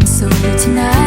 I'm sorry tonight.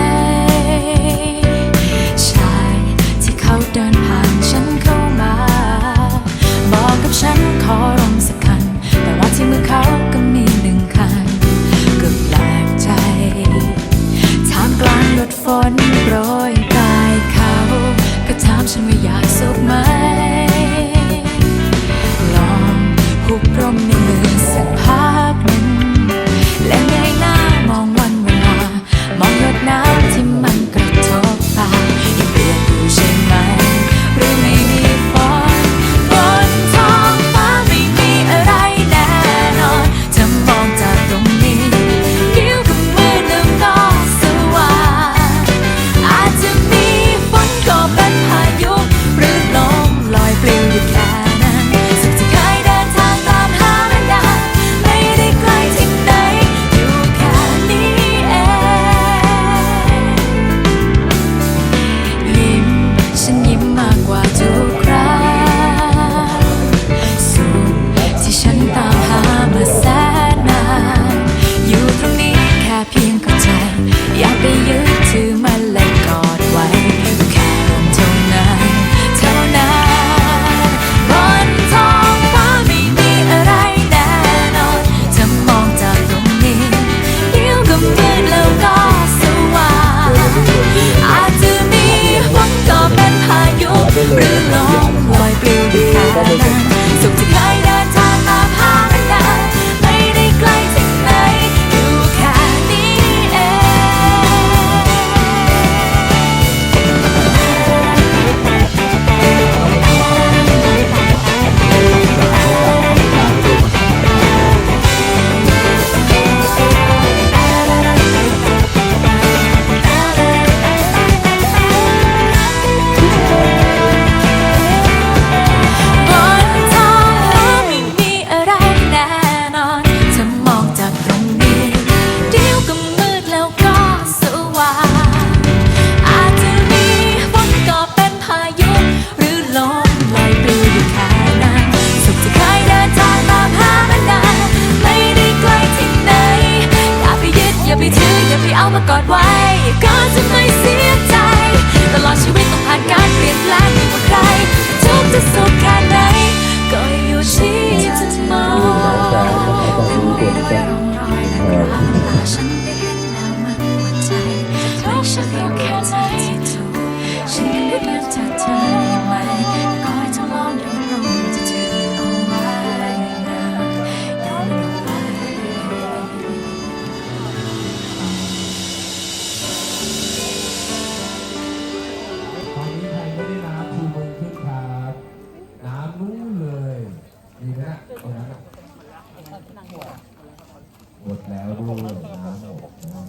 หมดแล้วด้วยน้ำหมดนะ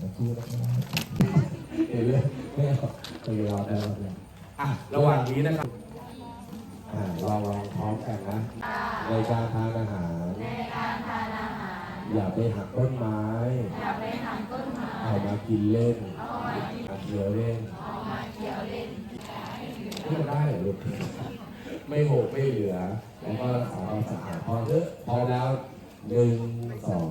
มาชูนะครับเดี๋ยวเรื่องไม่เอาไปรอแล้วเนี่ยอะระหว่างนี้นะครับอ่าเราลองพร้อมกันนะ ในการทานอาหาร ในการทานอาหาร อย่าไปหักต้นไม้ อย่าไปหักต้นไม้ เอามากินเล่น เอามาเคี้ยวเล่น เอามาเคี้ยวเล่นพูดได้หรอลูกไม่โหกไม่เหลือ แล้วก็รักษาความสะอาดพอเถอะพอแล้ว หนึ่งสอง